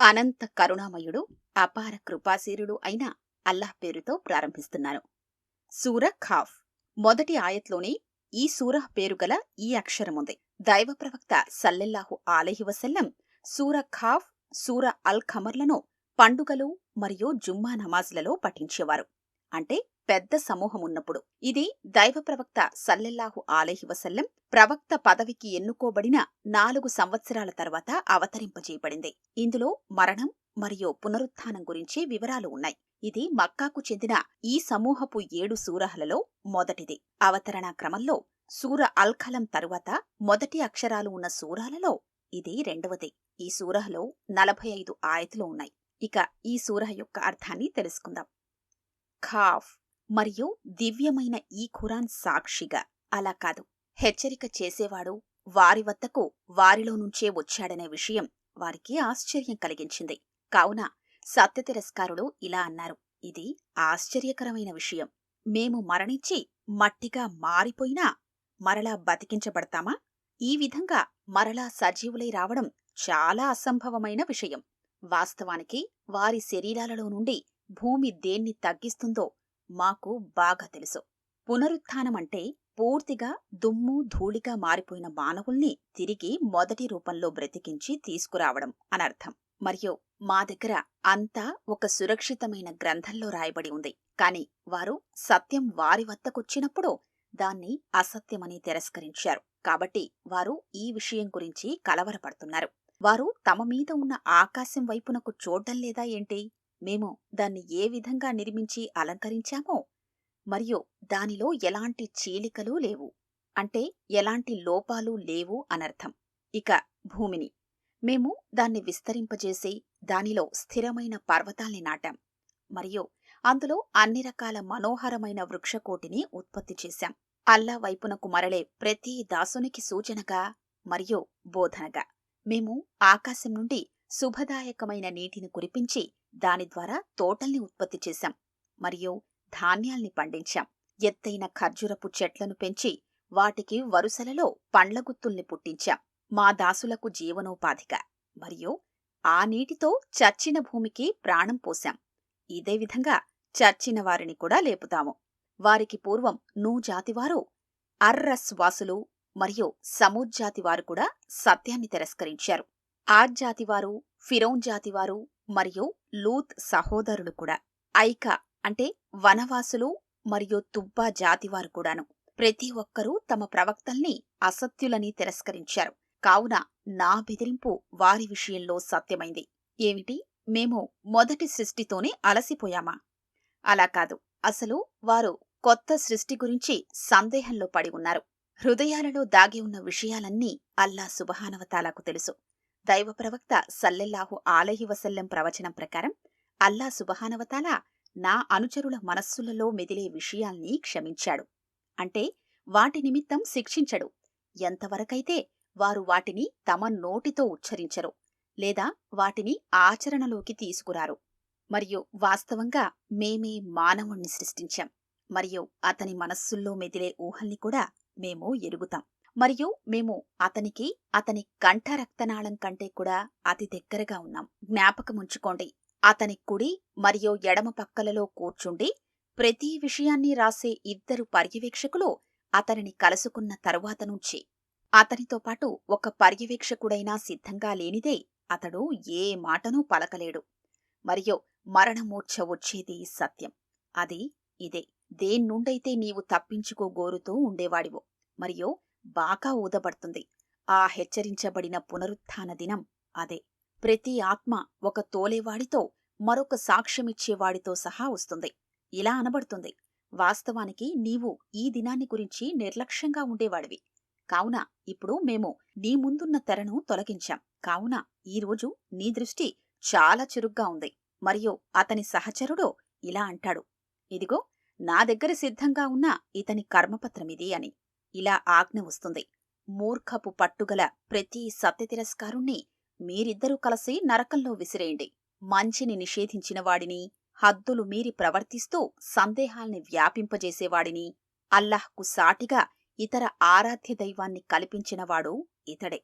అనంత కరుణామయుడు అపార కృపాశీరుడు అయిన అల్లాహ్ పేరుతో ప్రారంభిస్తున్నాను. సూర ఖాఫ్ మొదటి ఆయత్లోనే ఈ సూరహ్ పేరు గల ఈ అక్షరముంది. దైవ ప్రవక్త సల్లెల్లాహు ఆలహి వసల్లం సూర ఖాఫ్ సూర అల్ ఖమర్లను పండుగలు మరియు జుమ్మా నమాజ్లలో పఠించేవారు. అంటే పెద్ద సమూహమున్నప్పుడు. ఇది దైవ ప్రవక్త సల్లెల్లాహు ఆలహి వసల్లం ప్రవక్త పదవికి ఎన్నుకోబడిన నాలుగు సంవత్సరాల తర్వాత అవతరింపజేయబడింది. ఇందులో మరణం మరియు పునరుత్థానం గురించి వివరాలు ఉన్నాయి. ఇది మక్కాకు చెందిన ఈ సమూహపు ఏడు సూరహలలో మొదటిది. అవతరణ క్రమంలో సూర అల్ఖలం తరువాత మొదటి అక్షరాలు ఉన్న సూరహలలో ఇది రెండవది. ఈ సూరహలో నలభై ఐదు ఆయతులు ఉన్నాయి. ఇక ఈ సూరహ యొక్క అర్థాన్ని తెలుసుకుందాం. ఖాఫ్ మరియు దివ్యమైన ఈ ఖురాన్ సాక్షిగా. అలా కాదు. హెచ్చరిక చేసేవాడు వారి వద్దకు వారిలో నుంచే వచ్చాడనే విషయం వారికి ఆశ్చర్యం కలిగించింది. కావున సత్యతిరస్కారుడు ఇలా అన్నారు. ఇది ఆశ్చర్యకరమైన విషయం. మేము మరణించి మట్టిగా మారిపోయినా మరలా బతికించబడతామా? ఈ విధంగా మరలా సజీవులై రావడం చాలా అసంభవమైన విషయం. వాస్తవానికి వారి శరీరాలలో నుండి భూమి దేన్ని తగ్గిస్తుందో మాకు బాగా తెలుసు. పునరుత్థానమంటే పూర్తిగా దుమ్ము ధూళిగా మారిపోయిన మానవుల్ని తిరిగి మొదటి రూపంలో బ్రతికించి తీసుకురావడం అనర్థం. మరియు మా దగ్గర అంతా ఒక సురక్షితమైన గ్రంథంలో రాయబడి ఉంది. కాని వారు సత్యం వారి వద్దకొచ్చినప్పుడు దాన్ని అసత్యమని తిరస్కరించారు. కాబట్టి వారు ఈ విషయం గురించి కలవరపడుతున్నారు. వారు తమ మీద ఉన్న ఆకాశం వైపునకు చూడ్డం లేదా ఏంటి? మేము దాన్ని ఏ విధంగా నిర్మించి అలంకరించామో మరియు దానిలో ఎలాంటి చీలికలు లేవు. అంటే ఎలాంటి లోపాలు లేవు అనర్థం. ఇక భూమిని. మేము దాన్ని విస్తరింపజేసి దానిలో స్థిరమైన పర్వతాల్ని నాటాం. మరియు అందులో అన్ని రకాల మనోహరమైన వృక్షకోటిని ఉత్పత్తి చేశాం. అల్లా వైపునకు మరలే ప్రతి దాసునికి సూచనగా మరియు బోధనగా. మేము ఆకాశం నుండి శుభదాయకమైన నీటిని కురిపించి దాని ద్వారా తోటల్ని ఉత్పత్తి చేశాం. మరియు ధాన్యాల్ని పండించాం. ఎత్తైన ఖర్జూరపు చెట్లను పెంచి వాటికి వరుసలలో పండ్ల గుత్తుల్ని పుట్టించాం. మా దాసులకు జీవనోపాధిగా మరియు ఆ నీటితో చచ్చిన భూమికి ప్రాణం పోశాం. ఇదే విధంగా చచ్చిన వారిని కూడా లేపుతాము. వారికి పూర్వం నూ జాతివారు అర్రస్ వాసులు మరియు సముద్జాతివారు కూడా సత్యాన్ని తిరస్కరించారు. ఆజ్జాతివారు ఫిరోన్ జాతివారు మరియు లూత్ సహోదరులు కూడా. ఐక అంటే వనవాసులు మరియు తుబ్బా జాతివారు కూడాను. ప్రతి ఒక్కరూ తమ ప్రవక్తల్ని అసత్యులని తిరస్కరించారు. కావున నా బెదిరింపు వారి విషయంలో సత్యమైంది. ఏమిటి? మేము మొదటి సృష్టితోనే అలసిపోయామా? అలా కాదు. అసలు వారు కొత్త సృష్టి గురించి సందేహంలో పడి ఉన్నారు. హృదయాలలో దాగి ఉన్న విషయాలన్నీ అల్లా సుబహానవతాలకు తెలుసు. దైవ ప్రవక్త సల్లెల్లాహు ఆలహి వసల్లం ప్రవచనం ప్రకారం అల్లా సుబహానవతాల నా అనుచరుల మనస్సులలో మెదిలే విషయాల్ని క్షమించాడు. అంటే వాటి నిమిత్తం శిక్షించడు. ఎంతవరకైతే వారు వాటిని తమ నోటితో ఉచ్చరించరు లేదా వాటిని ఆచరణలోకి తీసుకురారు. మరియు వాస్తవంగా మేమే మానవుణ్ణి సృష్టించాం. మరియు అతని మనస్సుల్లో మెదిలే ఊహల్ని కూడా మేము ఎరుగుతాం. మరియు మేము అతనికి అతని కంఠ రక్తనాళం కంటే కూడా అతి దగ్గరగా ఉన్నాం. జ్ఞాపకముంచుకోండి అతని కుడి మరియు ఎడమ పక్కలలో కూర్చుండి ప్రతి విషయాన్ని రాసే ఇద్దరు పర్యవేక్షకులు అతనిని కలుసుకున్న తరువాత నుంచి. అతనితో పాటు ఒక పర్యవేక్షకుడైనా సిద్ధంగా లేనిదే అతడు ఏ మాటనూ పలకలేడు. మరియు మరణమూర్ఛ వచ్చేది సత్యం. అది ఇదే. దేన్నుండైతే నీవు తప్పించుకోగోరుతూ ఉండేవాడివో. మరియు బాగా ఊదబడుతుంది. ఆ హెచ్చరించబడిన పునరుత్థాన దినం అదే. ప్రతి ఆత్మ ఒక తోలేవాడితో మరొక సాక్ష్యమిచ్చేవాడితో సహా వస్తుంది. ఇలా అనబడుతుంది. వాస్తవానికి నీవు ఈ దినాన్ని గురించి నిర్లక్ష్యంగా ఉండేవాడివి. కావున ఇప్పుడు మేము నీ ముందున్న తెరను తొలగించాం. కావున ఈరోజు నీ దృష్టి చాలా చురుగ్గా ఉంది. మరియు అతని సహచరుడు ఇలా అంటాడు. ఇదిగో నా దగ్గర సిద్ధంగా ఉన్న ఇతని కర్మపత్రమిది అని. ఇలా ఆజ్ఞ వస్తుంది. మూర్ఖపు పట్టుగల ప్రతి సత్యతిరస్కారుణ్ణి మీరిద్దరూ కలిసి నరకంలో విసిరేయండి. మంచిని నిషేధించిన వాడిని హద్దులు మీరి ప్రవర్తిస్తూ సందేహాల్ని వ్యాపింపజేసేవాడిని అల్లాహ్కు సాటిగా ఇతర ఆరాధ్య దైవాన్ని కల్పించినవాడు ఇతడే.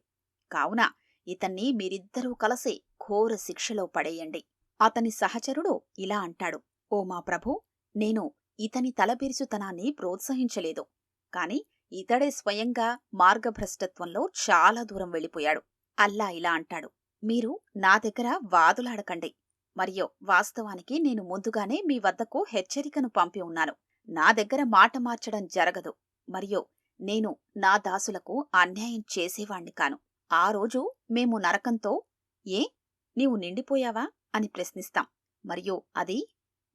కావున ఇతన్ని మీరిద్దరూ కలిసి ఘోర శిక్షలో పడేయండి. అతని సహచరుడు ఇలా అంటాడు. ఓ మా ప్రభు నేను ఇతని తలబిరుచుతనాన్ని ప్రోత్సహించలేదు. కాని ఇతడే స్వయంగా మార్గభ్రష్టత్వంలో చాలా దూరం వెళ్ళిపోయాడు. అల్లా ఇలా అంటాడు మీరు నా దగ్గర వాదులాడకండి. మరియు వాస్తవానికి నేను ముందుగానే మీ వద్దకు హెచ్చరికను పంపి ఉన్నాను. నా దగ్గర మాట మార్చడం జరగదు. మరియు నేను నా దాసులకు అన్యాయం చేసేవాణ్ణి కాను. ఆ రోజు మేము నరకంతో ఏ? నీవు నిండిపోయావా? అని ప్రశ్నిస్తాం. మరియు అది?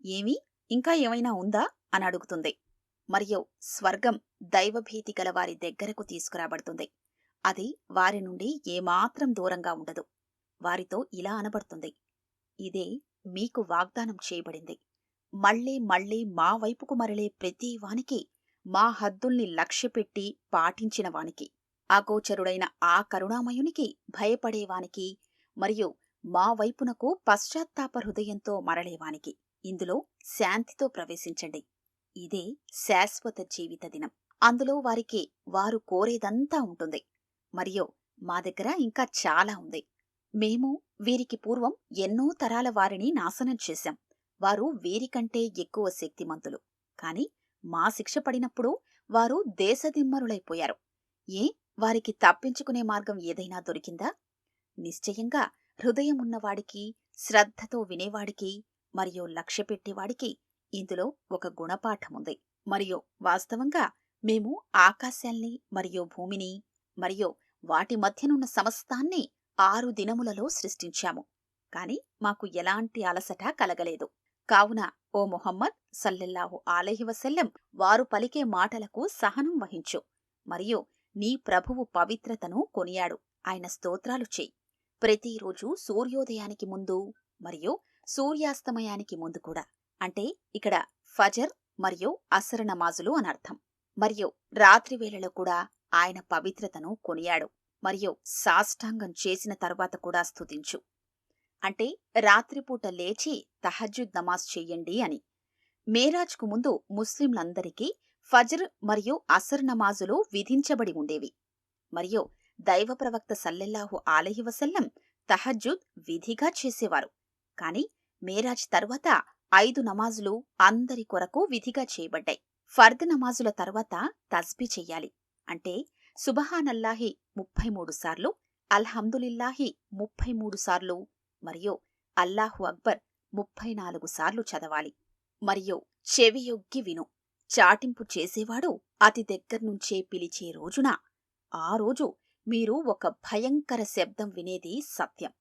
ఏమీ? ఇంకా ఏమైనా ఉందా? అని అడుగుతుంది. మరియు స్వర్గం దైవభీతి గల వారి దగ్గరకు తీసుకురాబడుతుంది. అది వారి నుండి ఏమాత్రం దూరంగా ఉండదు. వారితో ఇలా అనబడుతుంది. ఇదే మీకు వాగ్దానం చేయబడింది. మళ్ళీ మళ్ళీ మా వైపుకు మరలే ప్రతి వానికి మా హద్దుల్ని లక్ష్యపెట్టి పాటించిన వానికి అగోచరుడైన ఆ కరుణామయునికి భయపడేవానికి మరియు మా వైపునకు పశ్చాత్తాప హృదయంతో మరలేవానికి ఇందులో శాంతితో ప్రవేశించండి. ఇదే శాశ్వత జీవిత దినం. అందులో వారికి వారు కోరేదంతా ఉంటుంది. మరియు మా దగ్గర ఇంకా చాలా ఉంది. మేము వీరికి పూర్వం ఎన్నో తరాల వారిని నాశనం చేశాం. వారు వీరికంటే ఎక్కువ శక్తిమంతులు. కాని మా శిక్ష పడినప్పుడు వారు దేశదిమ్మరులైపోయారు. ఏ? వారికి తప్పించుకునే మార్గం ఏదైనా దొరికిందా? నిశ్చయంగా హృదయం ఉన్నవాడికి శ్రద్ధతో వినేవాడికి మరియు లక్ష్యపెట్టేవాడికి ఇందులో ఒక గుణపాఠముంది. మరియు వాస్తవంగా మేము ఆకాశాల్ని మరియు భూమిని మరియు వాటి మధ్యనున్న సమస్తాన్ని ఆరు దినములలో సృష్టించాము. కాని మాకు ఎలాంటి అలసట కలగలేదు. కావున ఓ మొహమ్మద్ సల్లెల్లాహు ఆలహి వసల్లం వారు పలికే మాటలకు సహనం వహించు. మరియు నీ ప్రభువు పవిత్రతను కొనియాడు. ఆయన స్తోత్రాలు చేయి ప్రతిరోజు సూర్యోదయానికి ముందు మరియు సూర్యాస్తమయానికి ముందు కూడా. అంటే ఇక్కడ ఫజర్ మరియు అసర నమాజులు అనర్థం మరియు రాత్రి వేళలో కూడా ఆయన పవిత్రతను కొనియాడు మరియు సాష్టాంగం చేసిన తరువాత కూడా స్తుతించు. అంటే రాత్రిపూట లేచి తహజ్జుద్ నమాజ్ చెయ్యండి అని. మేరాజ్కు ముందు ముస్లింలందరికీ ఫజర్ మరియు అసర్ నమాజులు విధించబడి ఉండేవి. మరియు దైవ ప్రవక్త సల్లెల్లాహు ఆలహి వసల్లం తహజ్జుద్ విధిగా చేసేవారు. కాని మేరాజ్ తర్వాత ఐదు నమాజులు అందరి కొరకు విధిగా చేయబడ్డాయి. ఫర్ద్ నమాజుల తర్వాత తస్బీ చెయ్యాలి అంటే సుబహానల్లాహి ముప్పై మూడు సార్లు అల్హందులిల్లాహి ముప్పై మూడు సార్లు మరియు అల్లాహు అక్బర్ ముప్పై నాలుగు సార్లు చదవాలి. మరియు చెవియొగ్గి విను. చాటింపు చేసేవాడు అతి దగ్గర్నుంచే పిలిచే రోజున ఆ రోజు మీరు ఒక భయంకర శబ్దం వినేది సత్యం.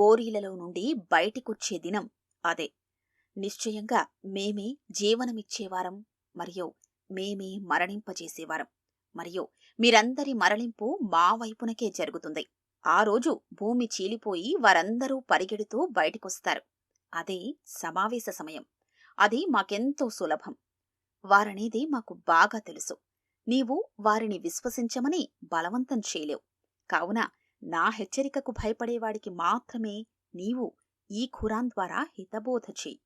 గోరీలలో నుండి బయటికొచ్చే దినం అదే. నిశ్చయంగా మేమే జీవనమిచ్చేవారం మరియు మేమే మరణింపజేసేవారం మరియు మీరందరి మరణింపు మా వైపునకే జరుగుతుంది. ఆ రోజు భూమి చీలిపోయి వారందరూ పరిగెడుతూ బయటికొస్తారు. అదే సమావేశ సమయం. అది మాకెంతో సులభం. వారనేది మాకు బాగా తెలుసు. నీవు వారిని విశ్వసించమని బలవంతం చేయలేవు. కావున నా హెచ్చరికకు భయపడేవాడికి మాత్రమే నీవు ఈ ఖురాన్ ద్వారా హితబోధ చేయి.